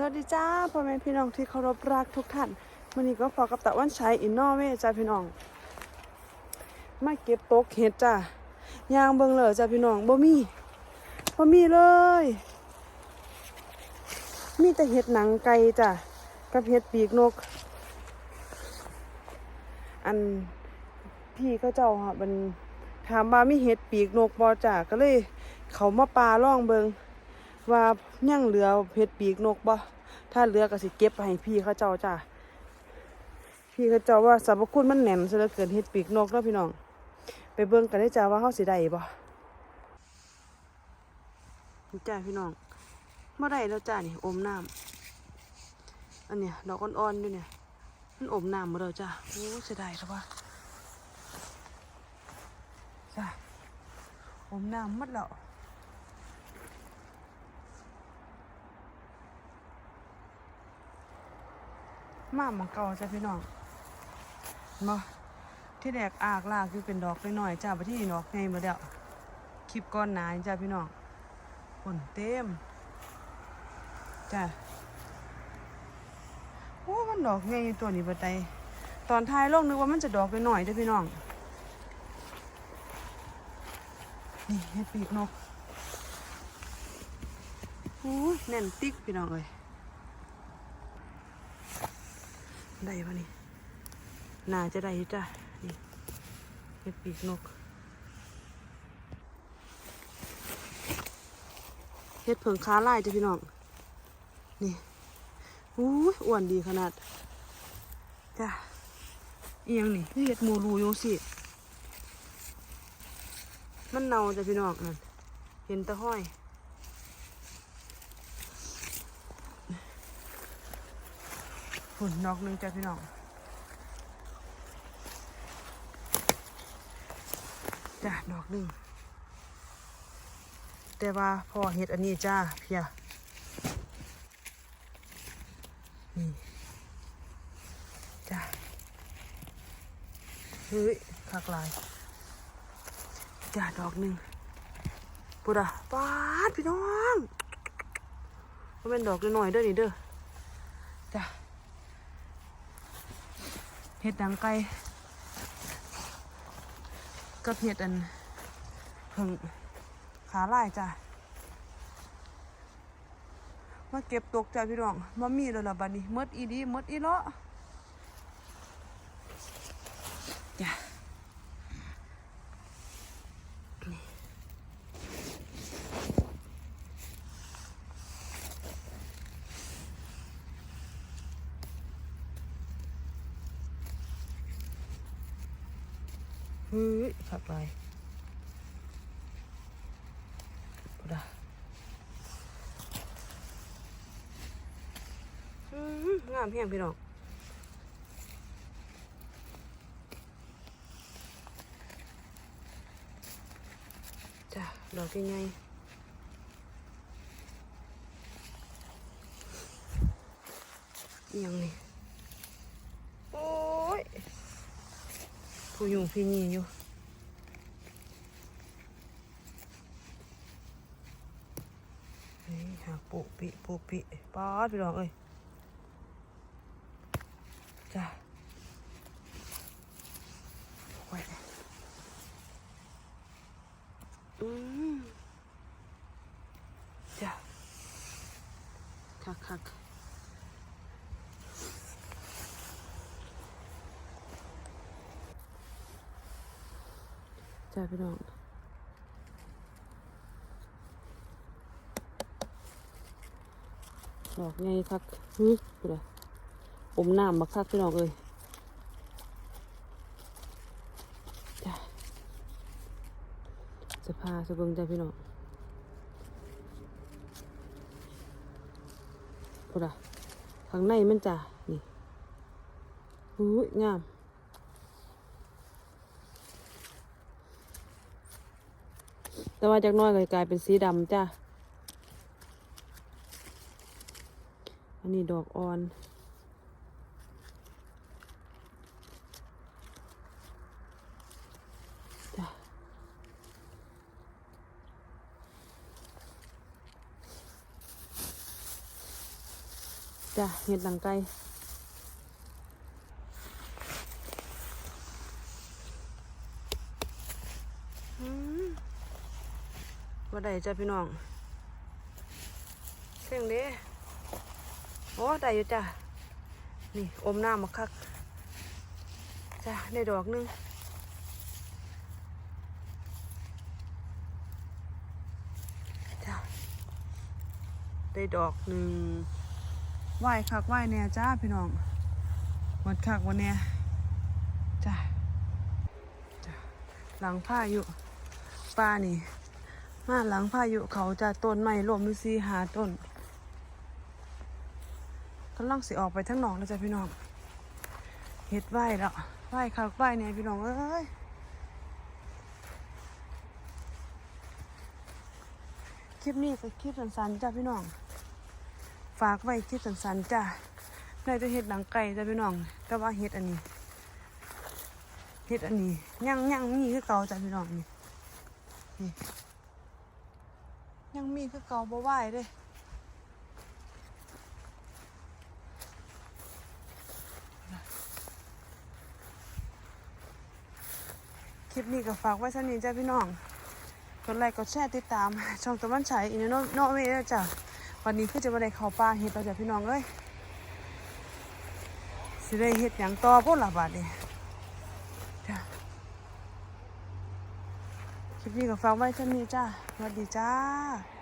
สวัสดีจ้าพ่อแม่พี่น้องที่เคารพรักทุกท่านวันนี้ก็พอกับตะวันชัยอินนอเวย์จ้าพี่น้อง มาเก็บต๊ะเห็ดจ้ายางเบิงเลยจ้าพี่น้องบ่มีบ่มีเลย มีแต่เห็ดหนังไก่จ้ะกับเห็ดปีกนก อันพี่เขาเจ้าค่ะมันถามว่ามีเห็ดปีกนกบอจ้ะก็เลย เขามาปลาล่องเบิง ว่ายังเหลือเห็ดปีกนกบ่ถ้าเหลือก็สิเก็บไปให้พี่เขาเจ้าจ้ะพี่เขาเจ้าว่าสรรพคุณมันแหนมซะเหลือเกินเห็ดปีกนกแล้วพี่น้อง ไปเบิ่งกันได้จ้าว่าเขาสิได้บ่จ้าพี่น้องเมื่อไรแล้วจ้านี่อมน้ำอันเนี้ยดอกอ่อนๆด้วยเนี่ยมันอมน้ำมาแล้วจ้าโอ้เสียดายครับว่าจ้าอมน้ำหมัดแล้ว มาหมองเก่าจ้าพี่น้องมาที่แดกอากลากคือเป็นดอกน้อยๆจ้าไปที่ดอกไงมาแล้วคลิปก้อนหนาจ้าพี่น้องผลเต็มจ้าโอ้มันดอกใหญ่ตัวนี้บัดใดตอนท้ายลงนึกว่ามันจะดอกไปหน้อยๆเด้อพี่น้องนี่เห็ดปีกนกโอ้แน่นติ๊กพี่น้องเอ้ย ได้ปะนี่น่าจะได้อยู่จ้ะนี่เห็ดปีกนกเห็ดเผิงค้าลายจ้ะพี่น้อง นี่อู้อ้วนดีขนาด จ้ะเอียงนี่เห็ดมูรูอยู่สิมันเน่าจ้ะพี่น้องนั่นเห็นตะห้อย หุ่นดอกหนึ่งจ้ะพี่น้องจ้ะดอกหนึ่งแต่ว่าพอเห็ดอันนี้จ้าเพียนี่จ้ะเฮ้ยคักลายจ้าดอกหนึ่งปุระปาดพี่น้องมันเป็นดอกน้อยเด้อนี่เด้อจ้ะ เห็ดดังไก่กับเห็ดอันพึ่งขาลายจ้ะมาเก็บตกใจพี่น้องมามีแล้วล่ะบัดนี้มดอีดีมดอีเลาะจ้ะ เฮ้ยขับไปปะดาอืมงามเพียงพี่น้องจ้ะดอกยังไงยังนี่โอ้ย ผู้อยู่พี่นี่อยู่นี่หาปุปิปุปิป้าดพี่น้องเอ้ยจ้ะไว้อืมจ้ะคักคัก จ้าพี่น้องดอกไงคักฮึกูเลยอมน้ำมาคักพี่น้องเลยจ้ะจะพาจะเบิ่งจ้ะพี่น้องพูดอะข้างในมันจ้ะนี่หูยงาม แต่ว่าจากน้อยก็กลายเป็นสีดำจ้ะ อันนี้ดอกอ่อน จ้ะ จ้ะเห็ดหนังไก่อืม ว่ได้จ้ะพี่น้องเสียงเด้โอ้ได้อยู่จ้ะนี่อมน้ำมาคักจ้ะได้ดอกหนึงจ้ะได้ดอกหนึ่งไหวคักไหวเนี่ยจ้าพี่น้องวันคักวันเนี่ยจ้ะจ้ะหลังพาอยุป้านี่ มาหลังพายุเขาจะต้นไม้รวมมีสีหาต้นกำลังสิออกไปทั้งหนองแล้วจ้ะพี่น้องเฮ็ดไหวแล้วไหวคักไหวเนี่ยพี่น้องเอ้ยคลิปนี้ก็คลิปสั้นๆจ้ะพี่น้อง ฝากไว้คลิปสั้นๆจ้ะนายจะเฮ็ดหนังไก่จ้ะพี่น้อง แต่ว่าเฮ็ดอันนี้เฮ็ดอันนี้ยังยังมีคือเก่าจ้ะพี่น้องนี่นี่ ยังมีคือเก่าบ่ไหวเด้คลิปนี้ก็ฝากไว้เท่านี้จ้ะพี่น้อง กดไลค์กดแชร์ติดตาม ช่องตะวันฉายอินโนโนเวแล้จ้ะวันนี้คือจะมาได้เข้าป่าเฮ็ดเราจ้ะพี่น้องเอ้ยสิได้เฮ็ดหยังต่อพุ่นละบาดนี้จ้ะ คลิปนี้ก็ฝากไว้เท่านี้จ้าสวัสดีจ้า